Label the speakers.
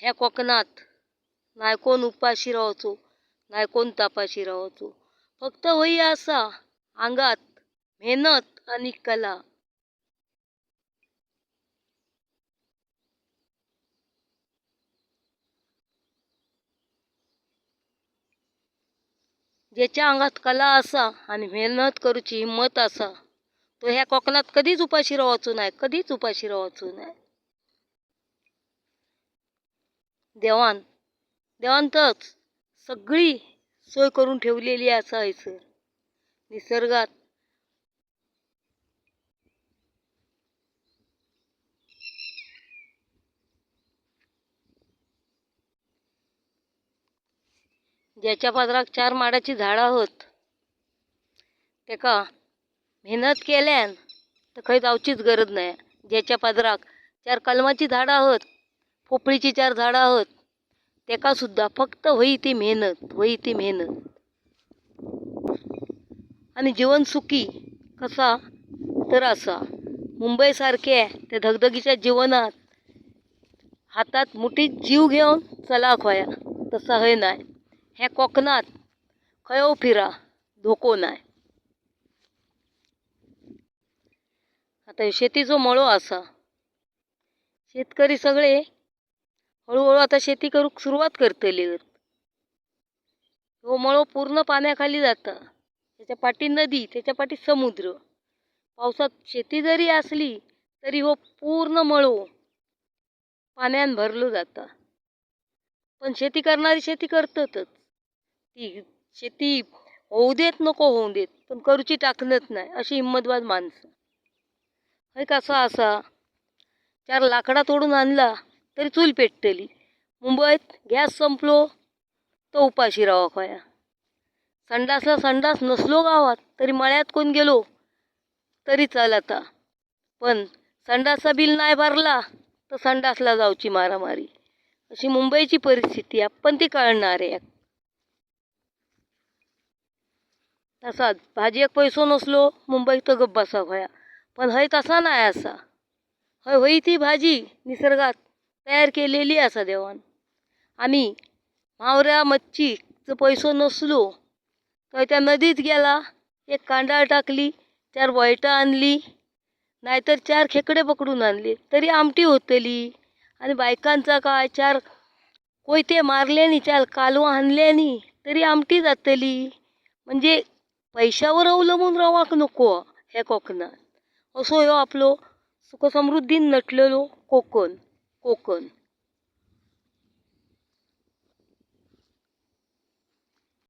Speaker 1: ह्या कोकणात नाय कोण उपाशी रावचो नाय कोण तापाशी रावचो फक्त होई असा अंगात मेहनत आणि कला. ज्याच्या अंगात कला असा आणि मेहनत करूची हिंमत असा तो ह्या कोकणात कधीच उपाशी रावचो नाही कधीच उपाशी रावचो नाही. देवान देवांतच सगळी सोय करून ठेवलेली असायचं. निसर्गात ज्याच्या पादराक चार माडाची झाडां होत तेका मेहनत केल्यान तर खंय जावचीच गरज नाही ज्याच्या पादराक चार कलमाची झाडां होत पोपळीची चार झाडां आहोत. तेका सुद्धा फक्त वही ती मेहनत वही ती मेहनत. आणि जीवन सुखी कसा तर असा. मुंबईसारख्या त्या धगधगीच्या जीवनात हातात मुठीत जीव घेऊन चला खोया. तसा हय नाय. ह्या कोकणात खयो फिरा धोको नाय. आता शेतीचो मळो असा. शेतकरी सगळे हळूहळू आता शेती करूक सुरुवात करतली हो मळो पूर्ण पाण्याखाली जाता. त्याच्या पाठी नदी त्याच्या पाठी समुद्र. पावसात शेती जरी असली तरी हो पूर्ण मळो पाण्यान भरलो जाता. पण शेती करणारी शेती करतातच. ती शेती होऊ देत नको होऊ देत पण करूची टाकणत नाही अशी हिंमतवाद माणसं. हय कसा असा? चार लाकडा तोडून आणला तरी चूल पेटतली. मुंबईत गॅस संपलो तो उपाशी राहा खोया संडासला संडास नसलो गावात तरी मळ्यात कोण गेलो? तरी चालता. पण संडासचा बिल नाही भरला तर संडासला जाऊची मारामारी. अशी मुंबईची परिस्थिती आहे पण ती कळणार आहे. तसाच भाजी एक पैसो नसलो मुंबईत तर गप्प बसा खोया पण हय तसा नाही असा. हय होई ती भाजी निसर्गात. तयार केलेली असा देवान. आम्ही मावऱ्या मच्छीचं पैसो नसलो तर त्या नदीत गेला एक कांडाळ टाकली चार वयटं आणली नाहीतर चार खेकडे पकडून आणले तरी आमटी होतली. आणि बायकांचा काय चार कोयते मारल्यानी चार कालवा आणल्यानी तरी आमटी जातली. म्हणजे पैशावर अवलंबून रावाक नको ह्या कोकणात. असो ह्यो आपलो सुखसमृद्धीन नटलेलो कोकण. कोकण